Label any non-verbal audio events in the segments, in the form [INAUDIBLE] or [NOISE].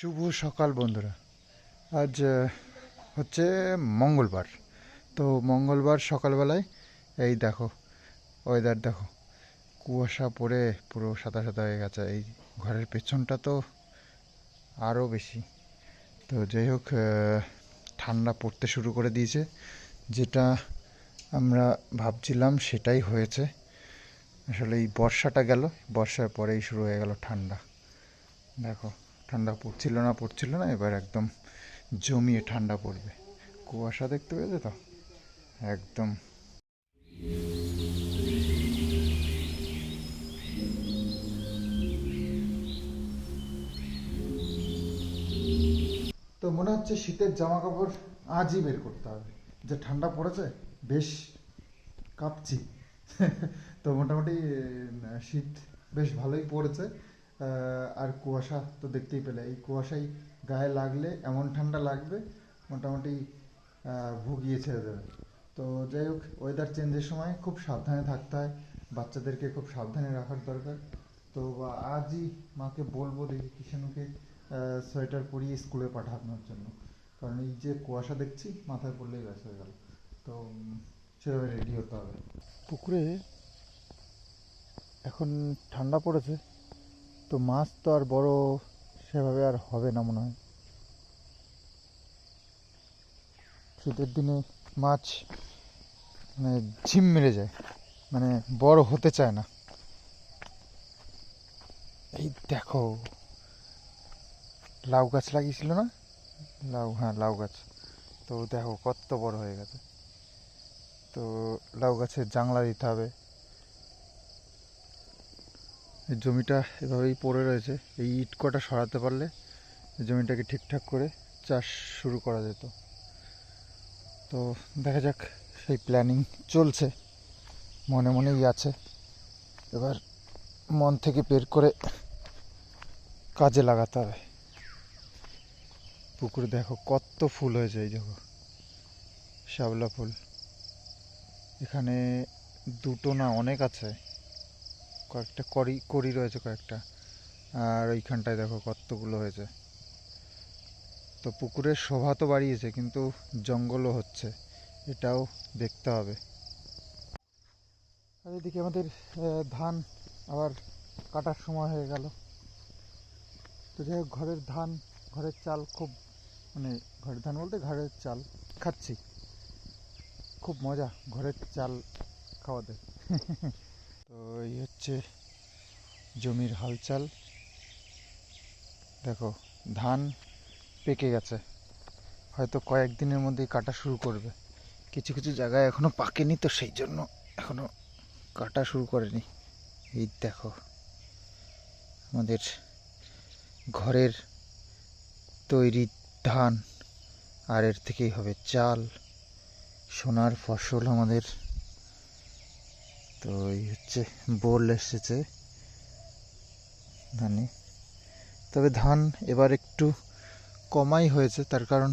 শুভ সকাল বন্ধুরা। আজ হচ্ছে মঙ্গলবার। তো মঙ্গলবার সকালবেলায়, এই দেখো ওয়েদার দেখো, কুয়াশা পড়ে পুরো সাদা সাদা হয়ে গেছে। এই ঘরের পেছনটা তো আরও বেশি। তো যাই হোক ঠান্ডা পড়তে শুরু করে দিয়েছে। যেটা আমরা ভাবছিলাম সেটাই হয়েছে। আসলে এই বর্ষাটা গেল, বর্ষার পরেই শুরু হয়ে গেল ঠান্ডা। দেখো ঠান্ডা পড়ছিল না পড়ছিল না, এবার একদম জমিয়ে ঠান্ডা পড়বে। কুয়াশা দেখতে পেয়েছে তো? একদম। তো মনে হচ্ছে শীতের জামা কাপড় আজই বের করতে হবে। যে ঠান্ডা পড়েছে, বেশ কাঁপছি। [LAUGHS] তো মোটামুটি শীত বেশ ভালোই পড়েছে। আর কুয়াশা তো দেখতেই পেলে। এই কুয়াশাই গায়ে লাগলে, এমন ঠান্ডা লাগবে, মোটামুটি ভুগিয়ে ছেড়ে দেবে। তো যাই হোক ওয়েদার চেঞ্জের সময় খুব সাবধানে থাকতে হয়। বাচ্চাদেরকে খুব সাবধানে রাখার দরকার। তো আজই মাকে বলব দেখি কিষাণুকে সোয়েটার পরিয়ে স্কুলে পাঠানোর জন্য। কারণ এই যে কুয়াশা দেখছি, মাথায় পড়লেই ব্যাস হয়ে গেল। তো, সেভাবে রেডি হতে হবে। পুকুরে এখন ঠান্ডা পড়েছে। তো মাছ তো আর বড় সেভাবে আর হবে না মনে হয়। শীতের দিনে মাছ মানে ঝিম মেরে যায় মানে বড় হতে চায় না। এই দেখো, লাউ গাছ লাগিয়েছিল না? লাউ হ্যাঁ লাউ গাছ। তো দেখো কত বড় হয়ে গেছে। তো লাউ গাছের জাংলা দিতে হবে। জমিটা এভাবেই পড়ে রয়েছে। এই ইট কটা সরাতে পারলে জমিটাকে ঠিকঠাক করে চাষ শুরু করা যেত। তো দেখা যাক সেই প্ল্যানিং চলছে। মনে মনেই আছে। এবার মন থেকে বের করে কাজে লাগাতে হবে। পুকুরে দেখো কত ফুল হয়েছে এই দেখো। শ্যাওলা ফুল। এখানে দুটো না অনেক আছে। কয়েকটা করি করি রয়েছে কয়েকটা। আর ওইখানটায় দেখো কতগুলো হয়েছে। তো পুকুরের শোভা তো বাড়িয়েছে, কিন্তু জঙ্গলও হচ্ছে। এটাও দেখতে হবে। আর এদিকে আমাদের ধান আবার কাটার সময় হয়ে গেল। তো যাই হোক, ঘরের ধান, ঘরের চাল খুব মানে ঘরের ধান বলতে ঘরের চাল খাচ্ছি। খুব মজা, ঘরের চাল খাওয়াতে। [LAUGHS] এই হচ্ছে জমির হালচাল। দেখো, ধান পেকে গেছে। হয়তো কয়েকদিনের মধ্যেই কাটা শুরু করবে। কিছু কিছু জায়গায় এখনও পাকেনি তো সেই জন্য এখনও কাটা শুরু করেনি। এই দেখো, আমাদের ঘরের তৈরি ধান। আর এর থেকেই হবে চাল। সোনার ফসল আমাদের। তো এই হচ্ছে বোল এসেছে। ধানে। তবে ধান এবার একটু কমাই হয়েছে, তার কারণ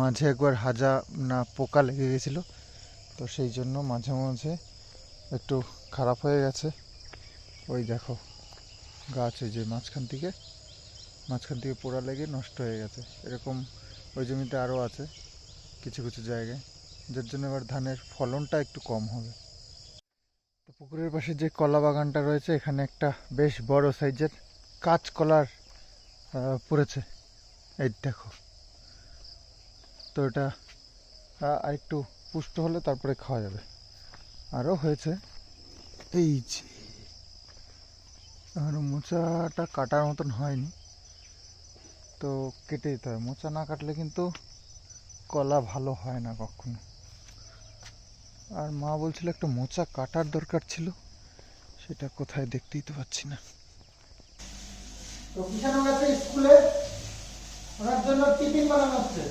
মাঝে একবার হাজা না পোকা লেগে গেছিল, তো সেই জন্য মাঝে মাঝে একটু খারাপ হয়ে গেছে। ওই দেখো, গাছ ওই যে মাঝখান থেকে মাঝখান থেকে পোড়া লেগে নষ্ট হয়ে গেছে। এরকম ওই জমিতে আরও আছে কিছু কিছু জায়গায়, যার জন্য এবার ধানের ফলনটা একটু কম হবে। পুকুরের পাশে যে কলা বাগানটা রয়েছে, এখানে একটা বেশ বড় সাইজের কাঁচকলার পড়েছে। এই দেখো। তো এটা আরেকটু পুষ্ট হলে তারপরে খাওয়া যাবে। আরও হয়েছে। এই যে, এখনও মোচাটা কাটার মতন হয়নি। তো কেটে দিতে হবে। মোচা না কাটলে কিন্তু কলা ভালো হয় না কখনো। আর মা বলছিল একটা মোচা কাটার দরকার ছিল, সেটা কোথায় দেখতেই তো পাচ্ছি না। তো স্কুলে ওনার জন্য টিফিন বানানো হচ্ছে।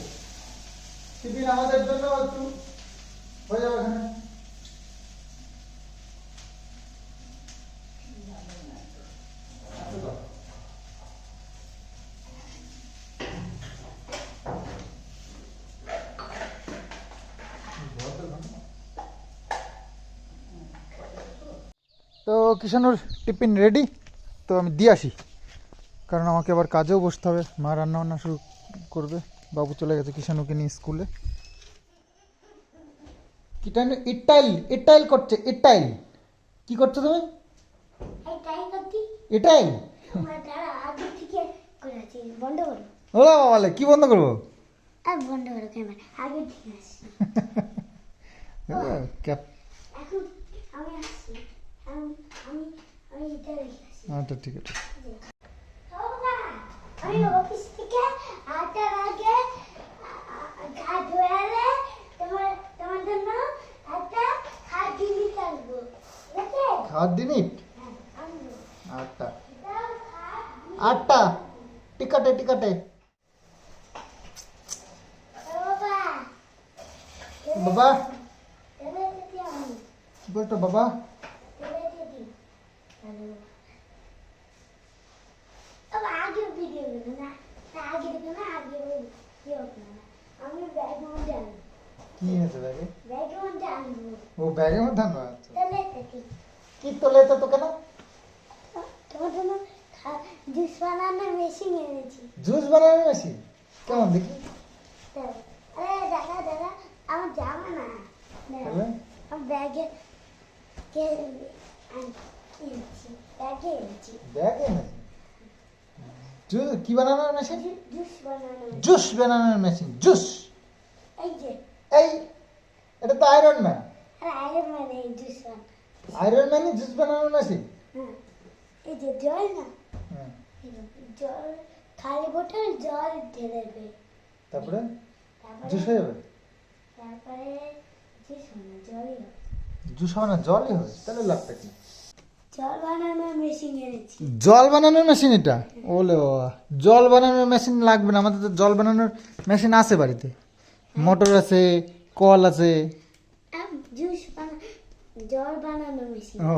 টিফিন আমাদের জন্য একটু হয়ে যাবে তো কিষানুর টিফিন রেডি তো আমি দিয়ে আসি। কারণ আমাকে আবার কাজেও বসতে হবে। মা রান্না বান্না শুরু করবে। বাবু চলে গেছে কিষানুকে নিয়ে স্কুলে। কিটানু ইটাইল ইটাইল করছে ইটাইল। কি করছ তুমি? ইটাইল? বন্ধ বাবালে কি বন্ধ করব? বন্ধ করো ক্যামেরা আগে থেকে আসছি আচ্ছা ঠিক আছে। আমি অফিস থেকে আটার আগে গা ধুয়ে এলে তোমার তোমার জন্য একটা খাট দিনই আটটা টিকাটে টিকাটে বাবা? अब आगे वीडियो बनाना आगे देखना आगे वो ये अपना हमें बैग में जाना की है सर आगे बैग में जाना वो बैग में जाना चले तकी की तो लेते तो कहना तो तो जूस बनाने मशीन है जी जूस बनाने मशीन क्या हम देखी अरे दादा दादा हम जामा ना हम बैग के কে বানানোর মেশিন জুস বানানোর মেশিন জুস। এই, এটা তো আয়রন ম্যান আয়রন এই জুস বানানোর মেশিন এই যে জল না তারপরে? জুস হয়ে জুস হবে না তাহলে লাভটা কি? জল বানানোর মেশিন জল বানানোর মেশিন এটা? ওলে বাবা। জল বানানোর মেশিন লাগবে না আমাদের তো জল বানানোর মেশিন আছে বাড়িতে। মোটর আছে কল আছে। ও।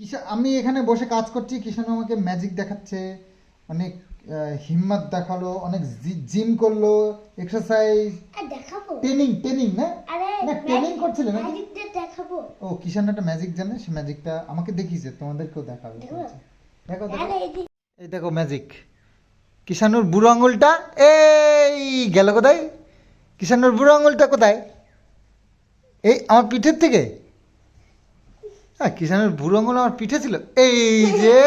কিষান আমি এখানে বসে কাজ করছি কিষান আমাকে ম্যাজিক দেখাচ্ছে অনেক হিম্মত দেখাল অনেক জিম করল এক্সারসাইজ ট্রেনিং ট্রেনিং না? ট্রেনিং করছিলে নাকি? ও কিষান একটা ম্যাজিক জানে? সে ম্যাজিকটা আমাকে দেখিয়েছে তোমাদেরকেও দেখাবে। দেখো। দেখো এই দেখো ম্যাজিক কিষানুর বুড়ো আঙুলটা এই গেল কোথায়? কিষানুর বুড়ো আঙুলটা কোথায়? এই আমার পিঠের থেকে? হ্যাঁ কিষানুর বুড়ো আঙুল আমার পিঠে ছিল। এই যে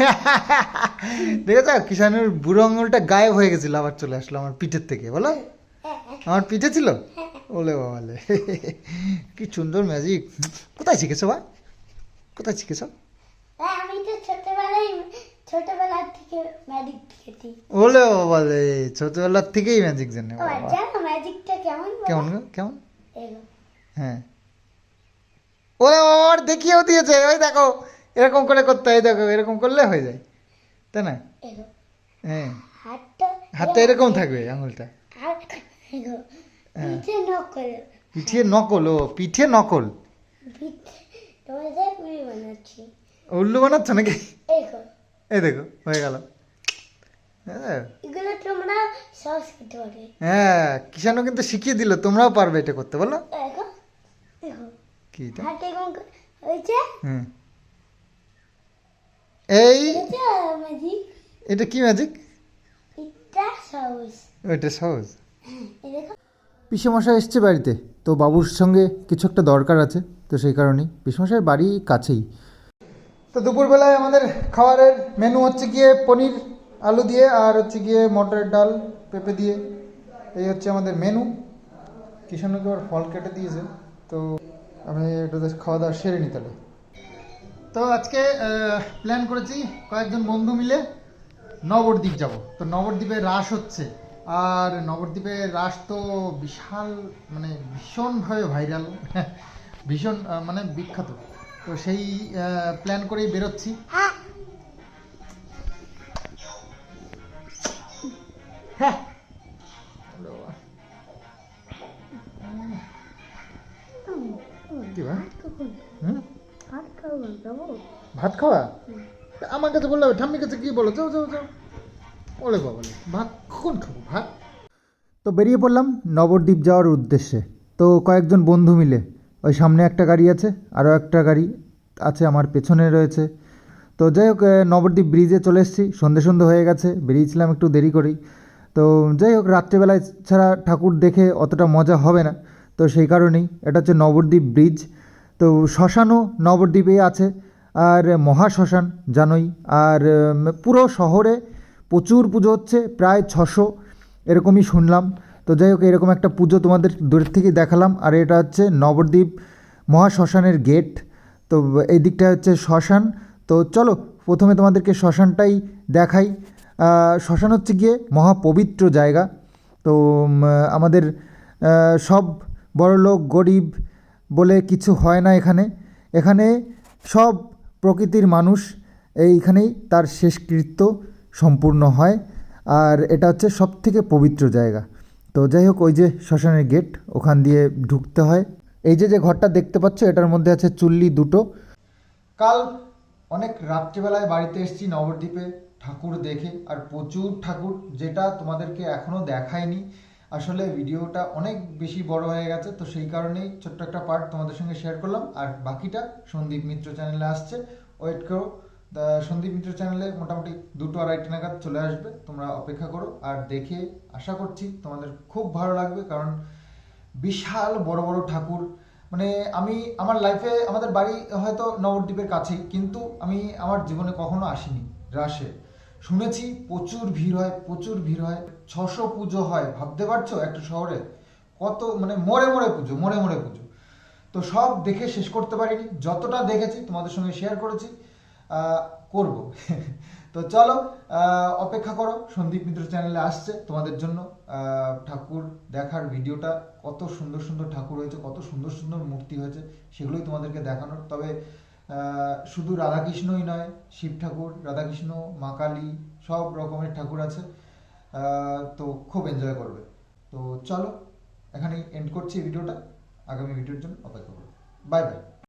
[LAUGHS] দেখেছ? কিষানুর বুড়ো আঙুলটা গায়েব হয়ে গেছিল আবার চলে আসলো আমার পিঠের থেকে বলো? আমার পিঠে ছিল? ওলে বাবালে কি সুন্দর ম্যাজিক কোথায় শিখেছো বা কোথায় শিখেছো? হ্যাঁ, আমি তো ছোটবেলায় ছোটবেলা থেকে ম্যাজিক শিখেছি। ওলে বাবালে ছোটবেলার থেকেই ম্যাজিক জানে জানো ম্যাজিকটা কেমন কেমন? কেমন? হ্যাঁ। ওরে বাবার দেখিয়েও দিয়েছে। ওই দেখো এরকম করে করতে হয় দেখো এরকম করলে হয়ে যায়। তাই না? হ্যাঁ। হাতটা হাতটা এরকম থাকবে আঙুলটা। পিঠে নকল। পিঠে নকল ও পিঠে নকল। উল্লু বানাচ্ছ নাকি? এই দেখো। হয়ে গেল। হ্যাঁ। হ্যাঁ কিষানও কিন্তু শিখিয়ে দিল তোমরাও পারবে এটা করতে বলো। কি এটা হুম। এই এটা কি ম্যাজিক এটা সহজ। ওইটা সহজ। হ্যাঁ পিসেমশাই এসছে বাড়িতে। তো বাবুর সঙ্গে কিছু একটা দরকার আছে, তো সেই কারণেই। পিসেমশাই বাড়ি কাছেই। তো দুপুরবেলায় আমাদের খাবারের মেনু হচ্ছে গিয়ে পনির, আলু দিয়ে, আর হচ্ছে গিয়ে মটরের ডাল, পেঁপে দিয়ে। এই হচ্ছে আমাদের মেনু কিষাণকে আবার ফল কেটে দিয়েছে, তো আমি একটু খাওয়া দাওয়া সেরে নিই তাহলে। তো আজকে প্ল্যান করেছি কয়েকজন বন্ধু মিলে নবদ্বীপ যাব। তো নবদ্বীপে রাস হচ্ছে। আর নবদ্বীপে রাস তো বিশাল মানে ভীষণভাবে ভাইরাল ভীষণ মানে বিখ্যাত। তো সেই প্ল্যান করেই বেরোচ্ছি। হ্যাঁ। কি ভাত খাওয়া? আমার কাছে বললে ঠাম্মির কাছে গিয়ে বলো, যাও যাও যাও। বলে বাবা ভাত কখন খাব? তো বেরিয়ে পড়লাম নবদ্বীপ যাওয়ার উদ্দেশ্যে। তো কয়েকজন বন্ধু মিলে, ওই সামনে একটা গাড়ি আছে, আরও একটা গাড়ি আছে আমার পেছনে রয়েছে। তো যাই হোক নবদ্বীপ ব্রিজে চলে এসেছি, সন্ধে সন্ধে হয়ে গেছে, বেরিয়েছিলাম একটু দেরি করেই। তো যাই হোক, রাত্রেবেলায় ছাড়া ঠাকুর দেখে অতটা মজা হবে না, তো সেই কারণেই এটা হচ্ছে নবদ্বীপ ব্রিজ তো শ্মশানও নবদ্বীপেই আছে, আর মহা শ্মশান জানোই, আর পুরো শহরে প্রচুর পুজো হচ্ছে, প্রায় ছশো এরকমই শুনলাম। তো যাই হোক, এরকম একটা পুজো তোমাদের দূর থেকে দেখালাম। আর এটা হচ্ছে নবদ্বীপ মহা শ্মশানের গেট। তো এই দিকটা হচ্ছে শ্মশান। তো চলো, প্রথমে তোমাদেরকে শ্মশানটাই দেখাই। শ্মশান হচ্ছে গিয়ে মহাপবিত্র জায়গা। তো আমাদের সব বড়লোক, গরিব বলে কিছু হয় না এখানে। এখানে সব প্রকৃতির মানুষ এইখানেই তার শেষকৃত্য সম্পূর্ণ হয়। আর এটা হচ্ছে সব থেকে পবিত্র জায়গা। তো যাই হোক, ওই যে শ্মশানের গেট, ওখান দিয়ে ঢুকতে হয়। এই যে যে ঘরটা দেখতে পাচ্ছ, এটার মধ্যে আছে চুল্লি দুটো। কাল অনেক রাত্রিবেলায় বাড়িতে এসেছি নবদ্বীপে, ঠাকুর দেখে। আর প্রচুর ঠাকুর, যেটা তোমাদেরকে এখনও দেখায়নি। আসলে ভিডিওটা অনেক বেশি বড় হয়ে গেছে, তো সেই কারণেই ছোট্ট একটা পার্ট তোমাদের সঙ্গে শেয়ার করলাম। আর বাকিটা সন্দীপ মিত্র চ্যানেলে আসছে। ওয়েট করো। তা সন্দীপ মিত্র চ্যানেলে মোটামুটি দুটো আড়াইটে নাগাদ চলে আসবে, তোমরা অপেক্ষা করো। আর দেখে আশা করছি তোমাদের খুব ভালো লাগবে, কারণ বিশাল বড় বড় ঠাকুর। মানে আমি আমার লাইফে আমাদের বাড়ি হয়তো নবদ্বীপের কাছেই, কিন্তু আমি আমার জীবনে কখনো আসিনি রাসে শুনেছি প্রচুর ভিড় হয়, প্রচুর ভিড় হয়। ছশো পুজো হয়, ভাবতে পারছ একটা শহরে? কত মানে মোড়ে মোড়ে পুজো মোড়ে মরে পুজো। তো সব দেখে শেষ করতে পারিনি। যতটা দেখেছি তোমাদের সঙ্গে শেয়ার করেছি করব। [LAUGHS] তো চলো অপেক্ষা করো। সন্দীপ মিত্র চ্যানেলে আসছে তোমাদের জন্য। ঠাকুর দেখার ভিডিওটা কত সুন্দর সুন্দর ঠাকুর হয়েছে, কত সুন্দর সুন্দর মূর্তি হয়েছে, সেগুলোই তোমাদেরকে দেখানোর। তবে শুধু রাধাকৃষ্ণই নয়, শিব ঠাকুর, রাধাকৃষ্ণ, মা কালী, সব রকমের ঠাকুর আছে। তো খুব এনজয় করবে। তো চলো, এখানেই এন্ড করছি এই ভিডিওটা আগামী ভিডিওর জন্য অপেক্ষা করো। Bye bye